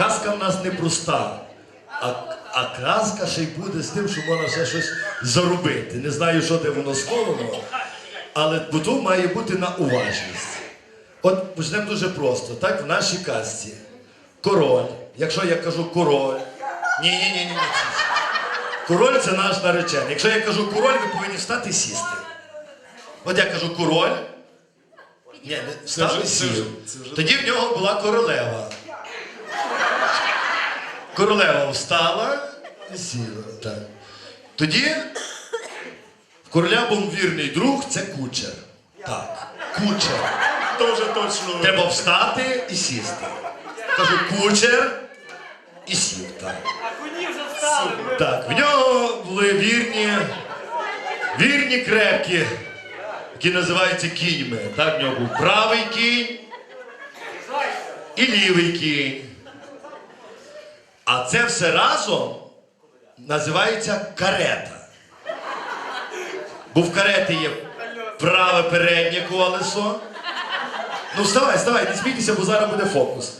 казка в нас не проста. А, а казка ще й буде з тим, що можна ще щось заробити. Не знаю, що де воно словано, але бо то має бути на уважність. От почнемо дуже просто. Так, в нашій казці король. Якщо я кажу король, ні, ні, ні, ні, ні. Король це наш наречений. Якщо я кажу король, ви повинні встати і сісти. От я кажу король. Ні, не встав і сів. Тоді в нього була королева. Королева встала і сіла. Так. Тоді в короля був вірний друг, це кучер. Так, кучер. Тоже точно. Треба встати і сісти. Кажу, кучер і сів. Так. А коні вже встали. Так, в нього були вірні, вірні крепкі, які називаються кіньми. Так, в нього був правий кінь і лівий кінь. А це все разом називається карета. Бо в карети є праве переднє колесо. Ну вставай, вставай, не смійтеся, бо зараз буде фокус.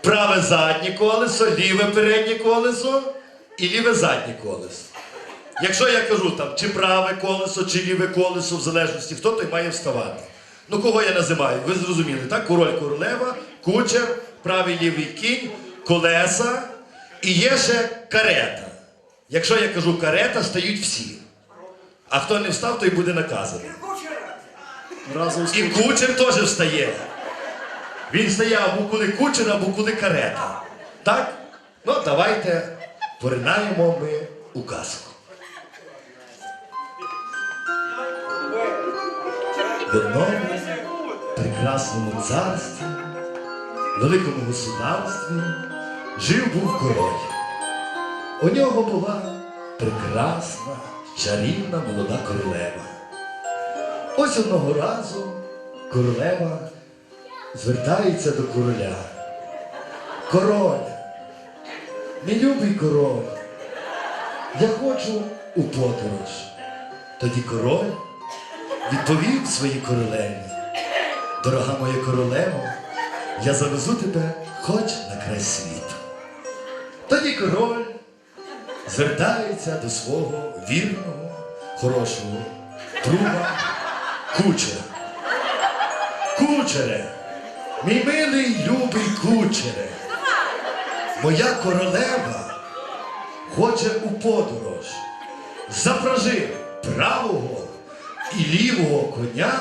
Праве заднє колесо, ліве переднє колесо і ліве заднє колесо. Якщо я кажу там, чи праве колесо, чи ліве колесо, в залежності, хто той має вставати. Ну, кого я називаю? Ви зрозуміли, так? Король королева, кучер, правий лівий кінь, колеса і є ще карета. Якщо я кажу карета, стають всі. А хто не встав, той буде наказаний. Разом з І кучер теж встає. Він стає або коли кучер, або коли карета. Так? Ну, давайте поринаємо ми у казку. В одному прекрасному царстві, великому государстві жив був король. У нього була прекрасна, чарівна молода королева. Ось одного разу королева звертається до короля. Король, мій любий король, я хочу у подорож. Тоді король відповів своїй королеві. Дорога моя королева, я завезу тебе хоч на край світу. Тоді король звертається до свого вірного, хорошого друга кучера. Кучере, мій милий любий кучере, моя королева хоче у подорож. Запражи правого і лівого коня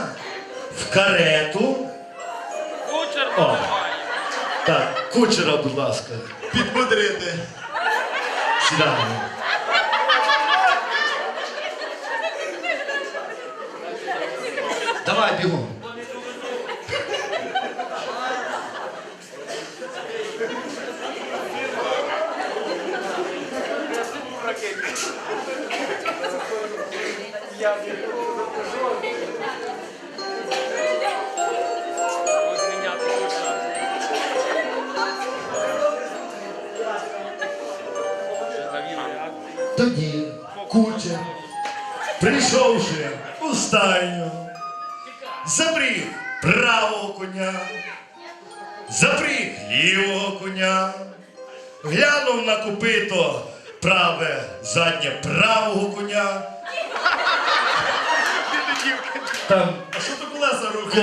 в карету. Кучер О. Так, кучера, будь ласка, підбодрити. сідаємо. Давай бігом. Тоді кучер, прийшовши у стайню, запріг правого коня, запріг лівого коня, глянув на копито праве заднє правого коня. Там А що то колеса рухають?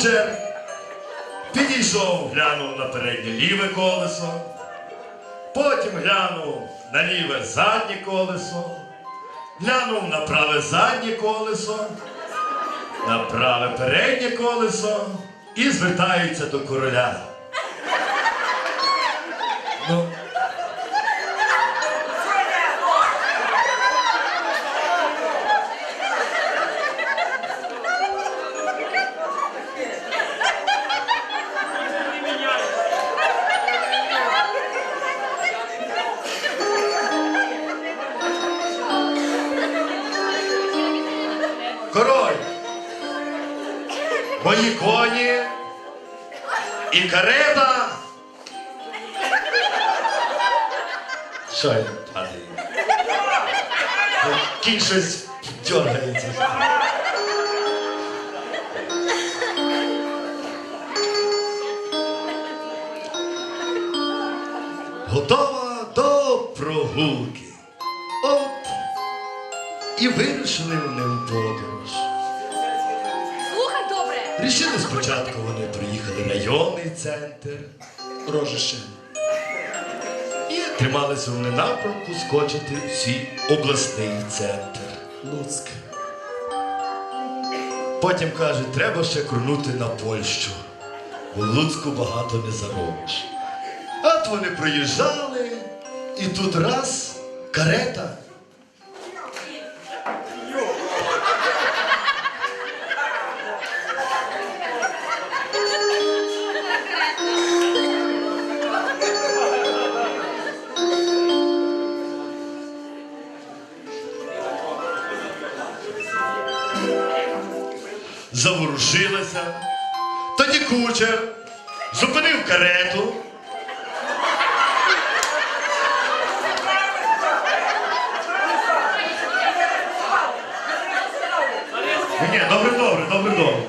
Кучер підійшов, глянув на переднє ліве колесо, потім глянув на ліве заднє колесо, глянув на праве заднє колесо, на праве переднє колесо і звертається до короля. Мої коні І карета. Що я падаю? Кінь щось дергається. Готова до прогулки. От. І вирушили вони в подорож. Рішили спочатку вони приїхали в районний центр. Рожище. І трималися вони напрямку скочити всі обласний центр. Луцьк. Потім каже, треба ще крунути на Польщу. Бо Луцьку багато не заробиш. От вони проїжджали, і тут раз карета. Заворушилася. Тоді кучер зупинив карету. Ні, добре, добре, добре, добре.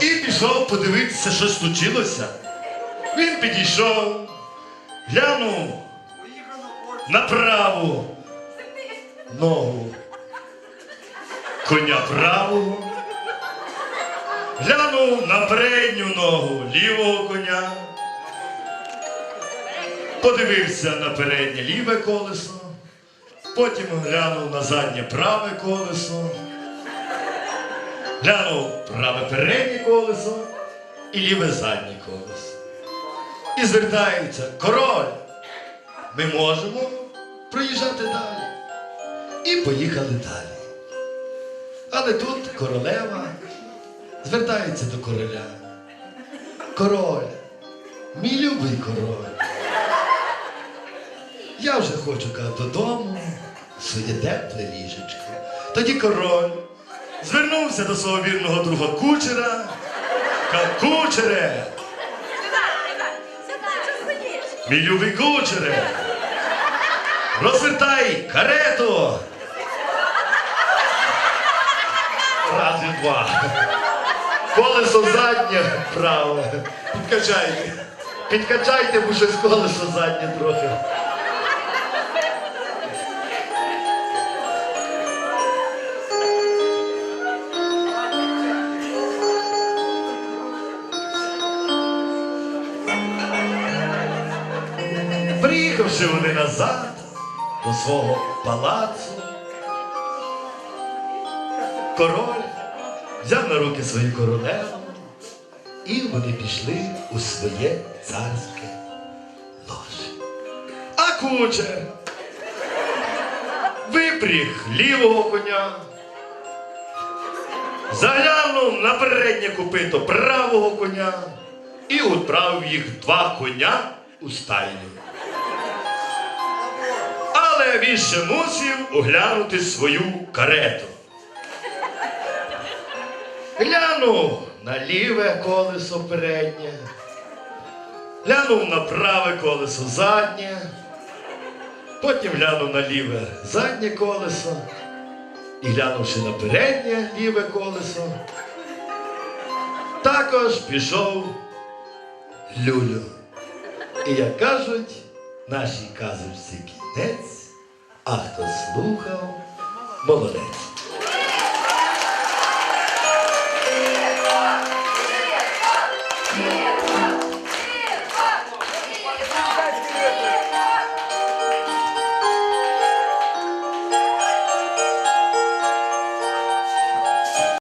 І пішов подивитися, що случилося. Він підійшов, глянув на праву ногу коня правого, глянув на передню ногу лівого коня, подивився на переднє ліве колесо, потім глянув на заднє праве колесо, глянув праве переднє колесо і ліве заднє колесо. І звертається, король, ми можемо проїжджати далі. І поїхали далі. Але тут королева звертається до короля. Король, мій любий король. Я вже хочу каже, додому, своє тепле ліжечко. Тоді король звернувся до свого вірного друга кучера. Кав, кучере, мій любий кучере, розвертай карету. Раз і два. Колесо заднє праве. Підкачайте. Підкачайте, бо щось колесо заднє трохи. Приїхавши вони назад до свого палацу, король взяв на руки свою королеву, і вони пішли у своє царське ложе. А кучер випріг лівого коня, заглянув на переднє копито правого коня і відправив їх два коня у стайню. Але він ще мусив оглянути свою карету. Глянув на ліве колесо переднє, глянув на праве колесо заднє, потім глянув на ліве заднє колесо. І глянувши на переднє ліве колесо, також пішов люлю. І як кажуть, нашій казочці кінець, а хто слухав, молодець.